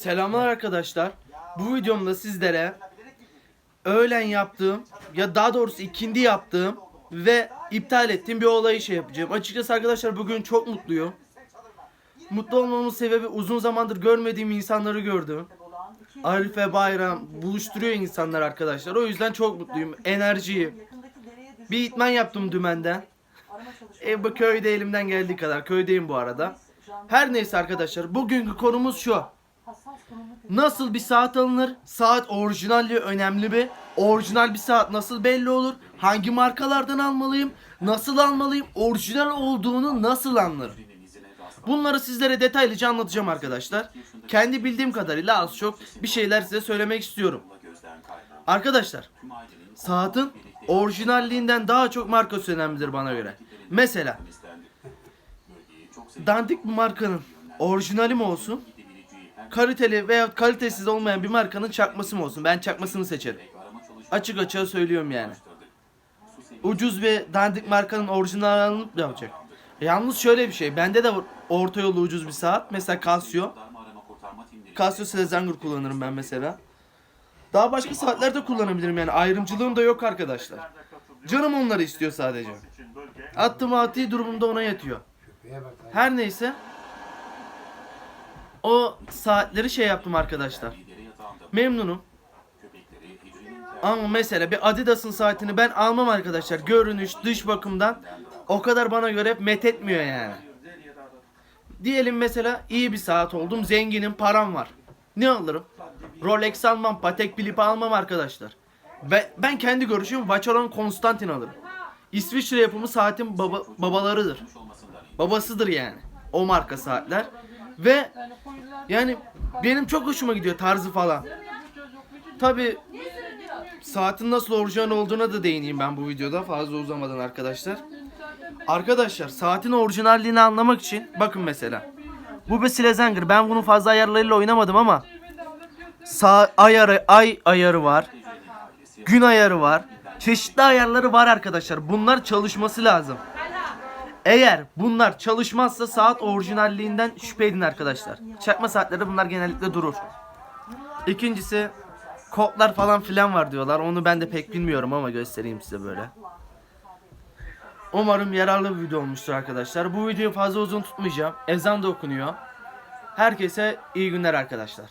Selamlar arkadaşlar. Bu videomda sizlere öğlen yaptığım ya daha doğrusu ikindi yaptığım ve iptal ettiğim bir olayı şey yapacağım. Açıkçası arkadaşlar bugün çok mutluyum. Mutlu olmamın sebebi uzun zamandır görmediğim insanları gördüm. Arife Bayram buluşturuyor insanlar arkadaşlar. O yüzden çok mutluyum. Enerjiyi. Bir itman yaptım dümenden. E, bu köyde elimden geldiği kadar. Köydeyim bu arada. Her neyse arkadaşlar bugünkü konumuz şu. Nasıl bir saat alınır? Saat orijinalliği önemli bir. Orijinal bir saat nasıl belli olur? Hangi markalardan almalıyım? Nasıl almalıyım? Orijinal olduğunu nasıl anlarım? Bunları sizlere detaylıca anlatacağım arkadaşlar. Kendi bildiğim kadarıyla az çok bir şeyler size söylemek istiyorum. Arkadaşlar, saatin orijinalliğinden daha çok markası önemlidir bana göre. Mesela dandik bir markanın orijinali mi olsun? Kaliteli veya kalitesiz olmayan bir markanın çakması mı olsun? Ben çakmasını seçerim. Açık açığa söylüyorum yani. Ucuz ve dandik markanın orijinal alınıp ne yapacak? Yalnız şöyle bir şey. Bende de orta yolu ucuz bir saat. Mesela Casio. Casio Slezenger kullanırım ben mesela. Daha başka saatler de kullanabilirim yani. Ayrımcılığım da yok arkadaşlar. Canım onları istiyor sadece. Attım ati durumumda ona yatıyor. Her neyse. O saatleri şey yaptım arkadaşlar. Memnunum. Ama mesela bir Adidas'ın saatini ben almam arkadaşlar. Görünüş, dış bakımdan o kadar bana göre met etmiyor yani. Diyelim mesela iyi bir saat oldum, zenginim, param var. Ne alırım? Rolex almam, Patek Philippe almam arkadaşlar. Ben, ben kendi görüşüm Vacheron Constantin alırım. İsviçre yapımı saatin baba, babalarıdır. Babasıdır yani. O marka saatler. Ve yani benim çok hoşuma gidiyor tarzı falan. Tabi saatin nasıl orijinal olduğuna da değineyim ben bu videoda fazla uzamadan arkadaşlar. Arkadaşlar saatin orijinalliğini anlamak için bakın mesela. Bu bir Slezenger. Ben bunun fazla ayarlarıyla oynamadım ama sağ ayarı, ay ayarı var. Gün ayarı var. Çeşitli ayarları var arkadaşlar. Bunlar çalışması lazım. Eğer bunlar çalışmazsa saat orijinalliğinden şüphe edin arkadaşlar. Çakma saatlerde bunlar genellikle durur. İkincisi kodlar falan filan var diyorlar. Onu ben de pek bilmiyorum ama göstereyim size böyle. Umarım yararlı bir video olmuştur arkadaşlar. Bu videoyu fazla uzun tutmayacağım. Ezan da okunuyor. Herkese iyi günler arkadaşlar.